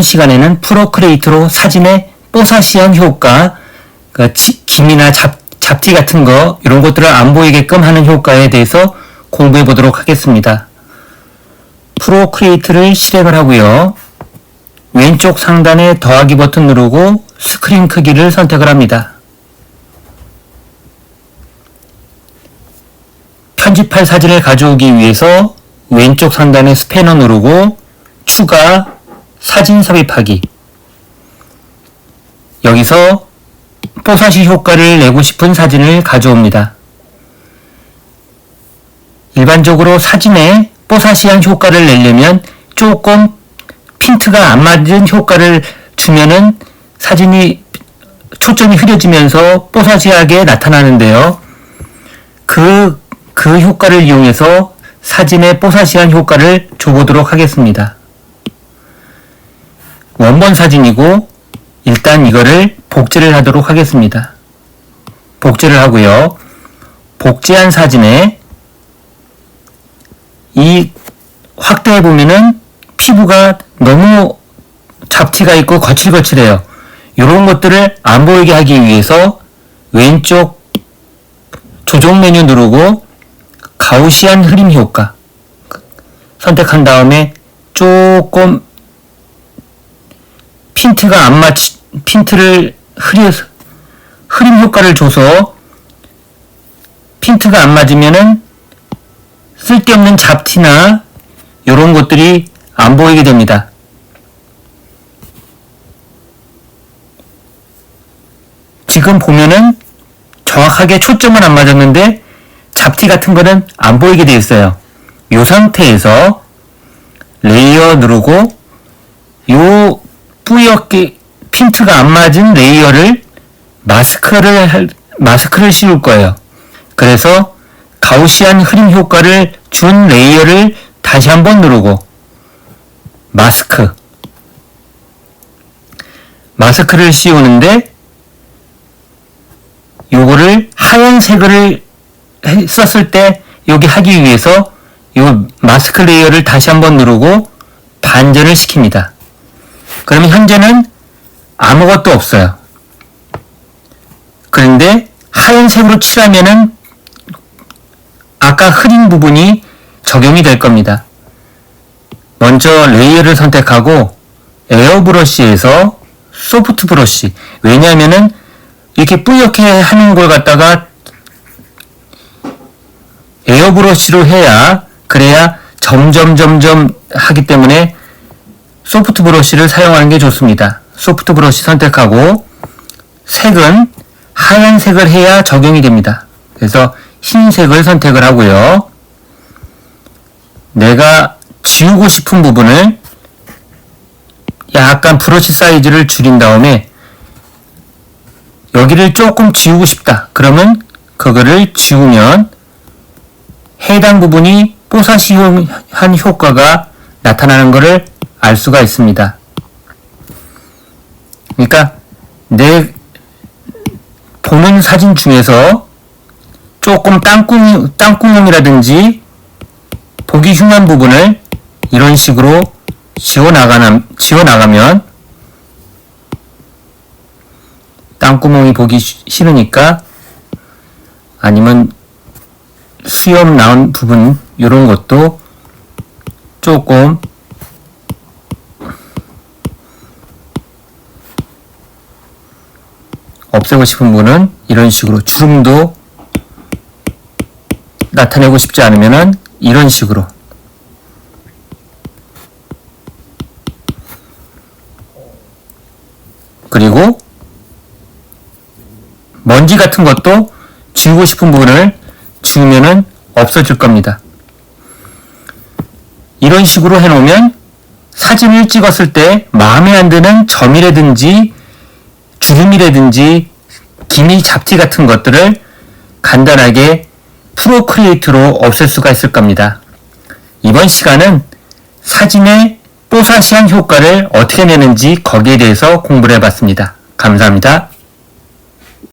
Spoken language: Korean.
시간에는 프로크리에이트로 사진의 뽀사시한 효과, 그 지- 김이나 잡, 잡티 같은 거 이런 것들을 안 보이게끔 하는 효과에 대해서 공부해 보도록 하겠습니다. 프로크리에이트를 실행을 하고요. 왼쪽 상단에 더하기 버튼 누르고 스크린 크기를 선택을 합니다. 편집할 사진을 가져오기 위해서 왼쪽 상단에 스패너 누르고 추가 사진 삽입하기 여기서 뽀사시 효과를 내고 싶은 사진을 가져옵니다. 일반적으로 사진에 뽀사시한 효과를 내려면 조금 핀트가 안 맞은 효과를 주면은 사진이 초점이 흐려지면서 뽀사시하게 나타나는데요. 그, 그 효과를 이용해서 사진의 뽀사시한 효과를 줘보도록 하겠습니다. 원본 사진이고 일단 이거를 복제를 하도록 하겠습니다. 복제를 하고요. 복제한 사진에 이 확대해 보면은 피부가 너무 잡티가 있고 거칠거칠해요. 이런 것들을 안 보이게 하기 위해서 왼쪽 조정 메뉴 누르고 가우시안 흐림 효과 선택한 다음에 조금 핀트가 안 맞, 핀트를 흐려서, 흐림 효과를 줘서 핀트가 안 맞으면은 쓸데없는 잡티나 이런 것들이 안 보이게 됩니다. 지금 보면은 정확하게 초점은 안 맞았는데 잡티 같은 거는 안 보이게 되어 있어요. 이 상태에서 레이어 누르고 요 뿌옇게 핀트가 안 맞은 레이어를 마스크를 할, 마스크를 씌울 거예요. 그래서 가우시안 흐림 효과를 준 레이어를 다시 한번 누르고 마스크 마스크를 씌우는데 요거를 하얀색을 해- 썼을 때 여기 하기 위해서 요 마스크 레이어를 다시 한번 누르고 반전을 시킵니다. 그러면 현재는 아무것도 없어요. 그런데 하얀색으로 칠하면은 아까 흐린 부분이 적용이 될 겁니다. 먼저 레이어를 선택하고 에어 브러쉬에서 소프트 브러쉬. 왜냐하면은 이렇게 뿌옇게 하는 걸 갖다가 에어 브러쉬로 해야 그래야 점점 점점 하기 때문에 소프트 브러쉬를 사용하는 게 좋습니다. 소프트 브러쉬 선택하고 색은 하얀색을 해야 적용이 됩니다. 그래서 흰색을 선택을 하고요. 내가 지우고 싶은 부분을 약간 브러쉬 사이즈를 줄인 다음에 여기를 조금 지우고 싶다. 그러면 그거를 지우면 해당 부분이 뽀사시한 효과가 나타나는 것을 알 수가 있습니다. 그러니까 내 보는 사진 중에서 조금 땅구멍, 땅구멍이라든지 보기 흉한 부분을 이런 식으로 지워나가면, 지워나가면 땅구멍이 보기 쉬- 싫으니까 아니면 수염 나온 부분 이런 것도 조금 없애고 싶은 분은 이런 식으로 주름도 나타내고 싶지 않으면은 이런 식으로 그리고 먼지 같은 것도 지우고 싶은 부분을 지우면은 없어질 겁니다. 이런 식으로 해놓으면 사진을 찍었을 때 마음에 안 드는 점이라든지 주름이라든지 기미 잡티 같은 것들을 간단하게 프로크리에이트로 없앨 수가 있을 겁니다. 이번 시간은 사진의 뽀사시한 효과를 어떻게 내는지 거기에 대해서 공부를 해봤습니다. 감사합니다.